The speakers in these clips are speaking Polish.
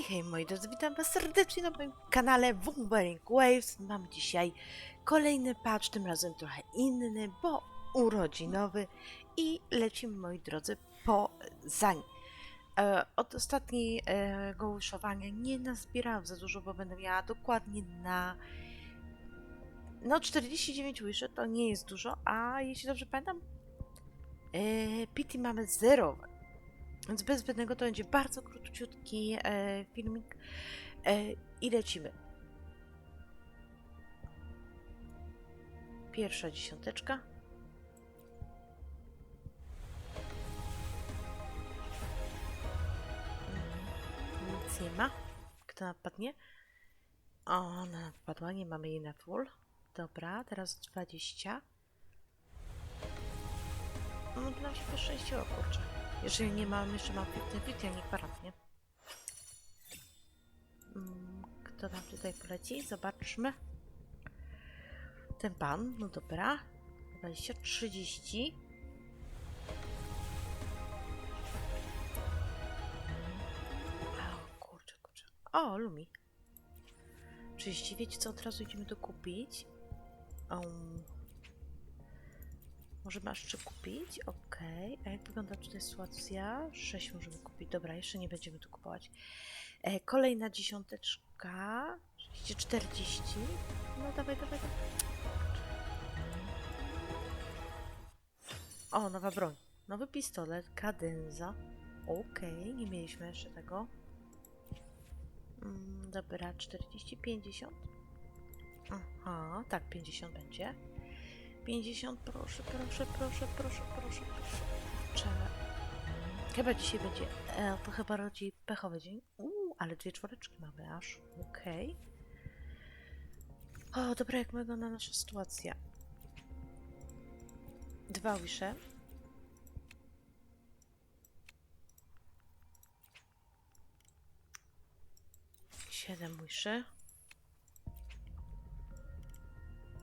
Hej, hej moi drodzy, witam was serdecznie na moim kanale Wumbering Waves. Mam dzisiaj kolejny patch, tym razem trochę inny, bo urodzinowy i lecimy moi drodzy po zań. E, od ostatniego wyszowania nie nazbierałam za dużo, bo będę miała dokładnie na no 49 wiszy, to nie jest dużo, a jeśli dobrze pamiętam e, PT mamy zerowe. Więc bez zbędnego to będzie bardzo króciutki e, filmik e, i lecimy. Pierwsza dziesiąteczka. Mm, Nic nie ma. Kto napadnie? Ona napadła, nie mamy jej na full. Dobra, teraz 20. No nam się poszczęściło, kurczę. Jeżeli nie mam, jeszcze mam 50-50, a nie kwarat, nie? Mm, Kto nam tutaj poleci? Zobaczmy. Ten pan, no dobra. 20, 30. O, kurczę, kurczę. O, Lumi. 30, wiecie co, od razu idziemy to kupić. Um, może masz czy kupić? Okej. A jak wygląda tutaj sytuacja? 6 możemy kupić. Dobra, jeszcze nie będziemy tu kupować. E, kolejna dziesiąteczka. 30, 40. No dawaj, dawaj, dawaj. O, nowa broń. Nowy pistolet, kadenza. Okej, nie mieliśmy jeszcze tego. Mm, dobra, 40, 50. Aha, tak, 50 będzie. 50, proszę, proszę, proszę, proszę, proszę, proszę. Kurczę. Chyba dzisiaj będzie, e, to chyba rodzi pechowy dzień. Uuu, ale dwie czworeczki mamy aż. Okej. O, dobra, jak wygląda nasza sytuacja. Dwa wisze. Siedem wiszy.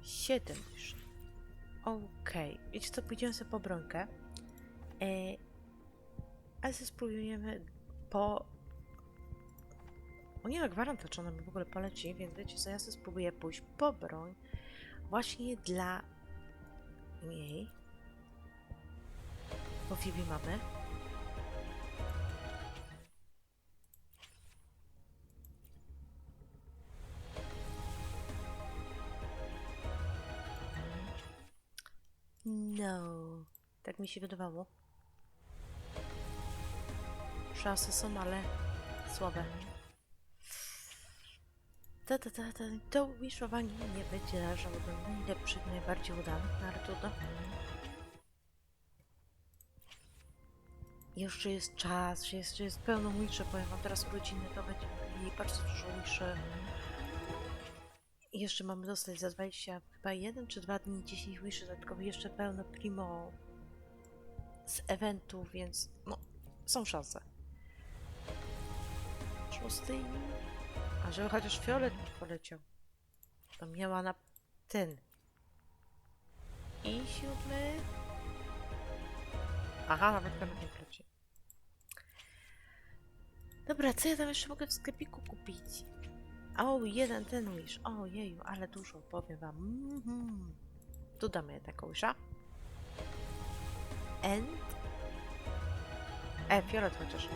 Siedem wiszy. Okej, wiecie co, pójdziemy sobie po bronkę. E, ale spróbujemy po... O nie ma gwaranta, czy ona mi w ogóle poleci, więc wiecie co, ja sobie spróbuję pójść po broń właśnie dla niej. Bo Phoebe mamy. No, tak mi się wydawało. Szanse są, ale słabe. Ta, ta, ta, ta. To wiszowanie nie będzie do najlepszych, najbardziej udanych, no ale trudno. Jeszcze jest czas, jeszcze jest pełno wiszy, ja mam teraz urodziny, to będzie mieli bardzo dużo wiszy. Jeszcze mamy dostać za 20, chyba 1 czy 2 dni 10 wiszy dodatkowych, jeszcze pełno primo z eventów, więc no, są szanse. Szósty. A żeby chociaż fiolet mi poleciał. To miała na ten. I siódmy. Aha, nawet fiolet nie poleci. Dobra, co ja tam jeszcze mogę w sklepiku kupić? O, jeden ten wish. O, jeju, ale dużo, powiem wam. Mhm. Tu damy taką wisha. And... E, fiolet chociaż.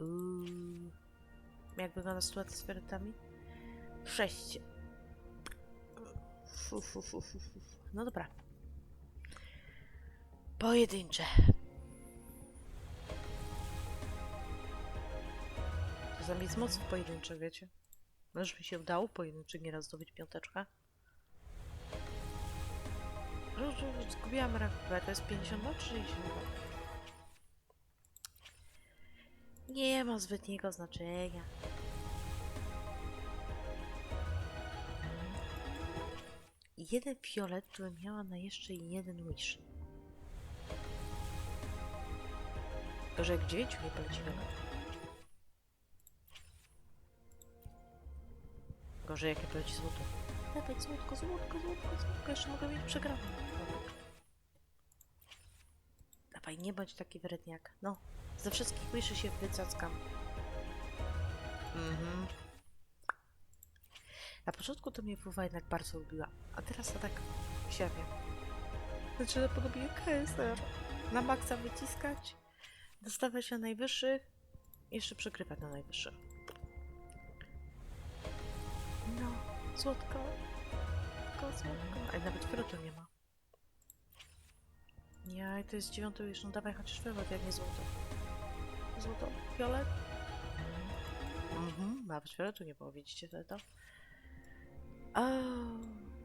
Uuu. Jak wygląda sytuacja z fioletami? Sześć. Fu, fu, fu, fu, fu. No dobra. Pojedyncze. Czasami jest moc w pojedynczych, wiecie? No już mi się udało w pojedynczych nieraz zdobyć piąteczkę. Już, już Zgubiłam rachubę, to jest 52 czy 62? Nie ma zbytniego znaczenia. Jeden fiolet, który miała na jeszcze jeden wish. Tylko, że jak dziewięciu nie. Gorzej jakie poleci złoto. Dawaj złotko, złotko, złotko, złotko. Jeszcze mogę mieć przegraną. Dawaj nie bądź taki wredniak. No, ze wszystkich wyszy się wycackam. Mhm. Na początku to mnie Wuwa jednak bardzo lubiła, a teraz to tak średnio. Zaczyna podobnie KSR. Na maksa wyciskać, dostawać na najwyższych, jeszcze przegrywać na najwyższych. No, słodko. Tylko słodko. Ale nawet fiolety nie ma. Nie, to jest dziewiąty już, no dawaj chociaż fiolet, jak nie złoto. Złoto, fiolet? Mhm, nawet fioletu nie było, widzicie to? to?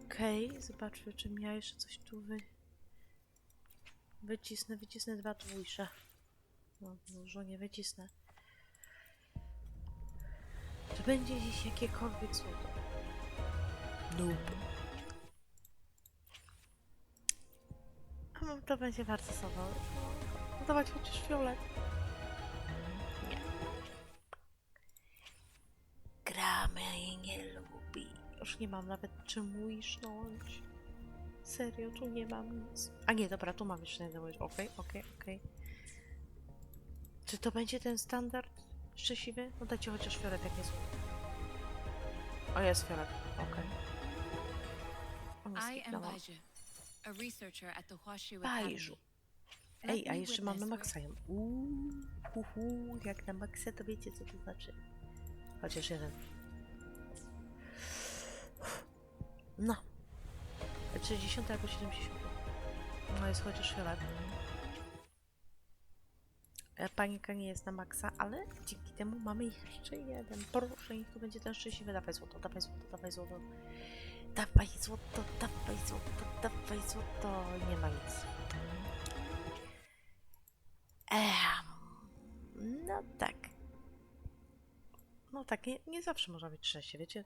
Okej, zobaczmy, czy ja jeszcze coś tu wy... Wycisnę, wycisnę dwa tuisze. No, dużo nie wycisnę. Czy będzie dziś jakiekolwiek złoto? Nope. A to będzie bardzo sobą. No, dawać chociaż fiolet. Nie. Gramy jej nie lubi. Już nie mam nawet czym ujrznąć. Serio, tu nie mam nic. A nie, dobra, tu mam jeszcze jedną łyż. Okej, okej, okej. Czy to będzie ten standard szczęśliwy? No dajcie chociaż fiolet, jak jest. O, jest fiolet. Okej. I am skipnęłam. Baiju, a researcher at the Huashu Baiju. Academy. Ej, Let a me jeszcze mam na witness maksa ją. Uuu, jak na maksa to wiecie co to znaczy. Chociaż jeden. No. 60 albo 70. No jest chociaż fiolet. E, Panika nie jest na maksa, ale dzięki temu mamy jeszcze jeden. Proszę, niech to będzie ten szczęśliwy. Dawaj złoto, dawaj złoto, dawaj złoto. Dawaj złoto, dawaj złoto, dawaj złoto. Nie ma nic. Ehm, no tak. No tak, nie, nie zawsze można być szczęście, wiecie?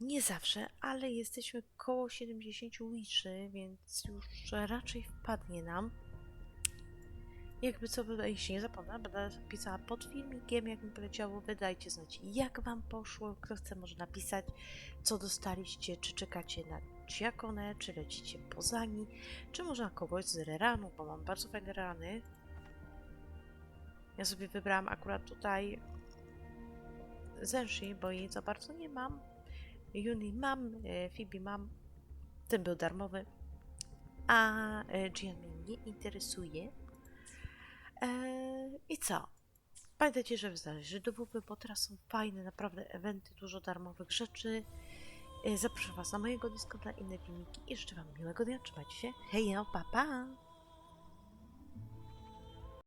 Nie zawsze, ale jesteśmy koło 70 wiszy, więc już raczej wpadnie nam. Jakby co, by- jeśli nie zapomnę, będę pisała pod filmikiem, jak mi poleciało. Wydajcie znać, jak wam poszło. Kto chce, może napisać, co dostaliście, czy czekacie na Diakonę, czy lecicie poza ni, czy może na kogoś z Reranu, bo mam bardzo fajne rany. Ja sobie wybrałam akurat tutaj Zenshi, bo jej za bardzo nie mam. Juni mam, e, Phoebe mam. Ten był darmowy. A e, Gian mnie nie interesuje. E, I co? Pamiętajcie, że zależy do WP, bo teraz są fajne, naprawdę eventy, dużo darmowych rzeczy. E, Zapraszam Was na mojego Discorda, inne filmiki i życzę Wam miłego dnia. Trzymajcie się. Hej, no, pa, pa!